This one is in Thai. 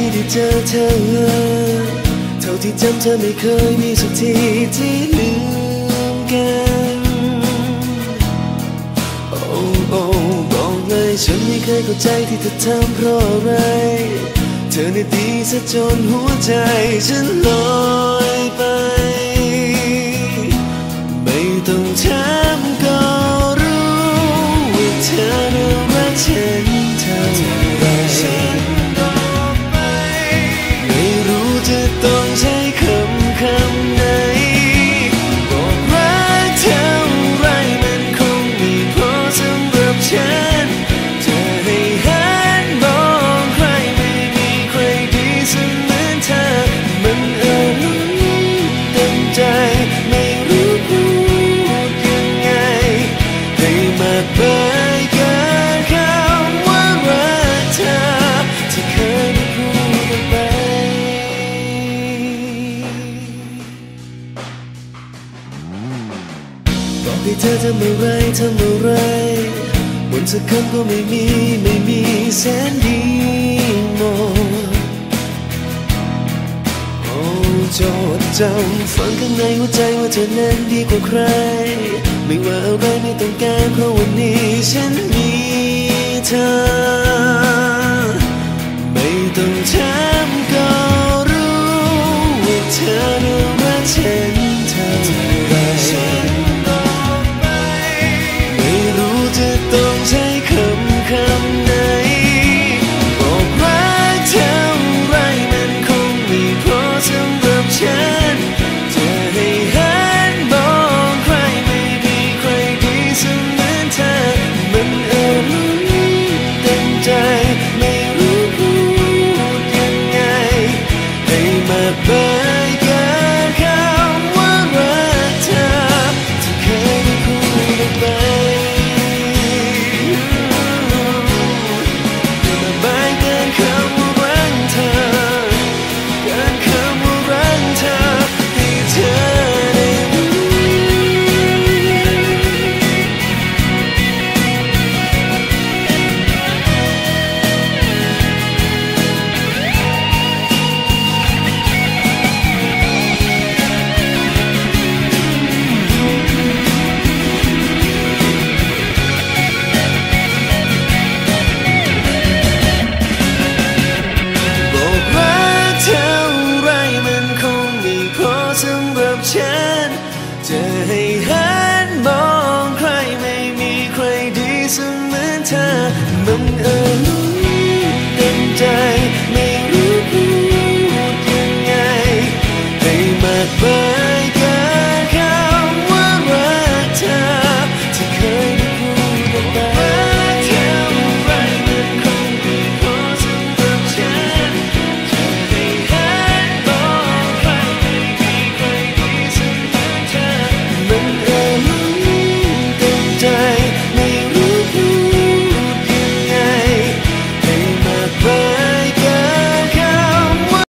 ที่ได้เจอเธอ เท่าที่จำเธอไม่เคยมีสักทีที่ลืมกัน โอ้โอ้บอกเลยฉันไม่เคยเข้าใจที่เธอทำเพราะอะไร เธอเนี่ยดีซะจนหัวใจฉันลอยไป ไม่ต้องถามก็รู้ว่าเธอ ให้เธอทำอะไรทำอะไรบนสักคำก็ไม่มีไม่มีแสนดีหมดโอ้จดจำฝังข้างในหัวใจว่าเธอนั้นดีกว่าใคร ไม่ว่าอะไรไม่ต้องการเพราะวันนี้ฉันมีเธอ ไม่ต้องถามก็รู้ว่าเธอน่ะรักฉัน mình ơi.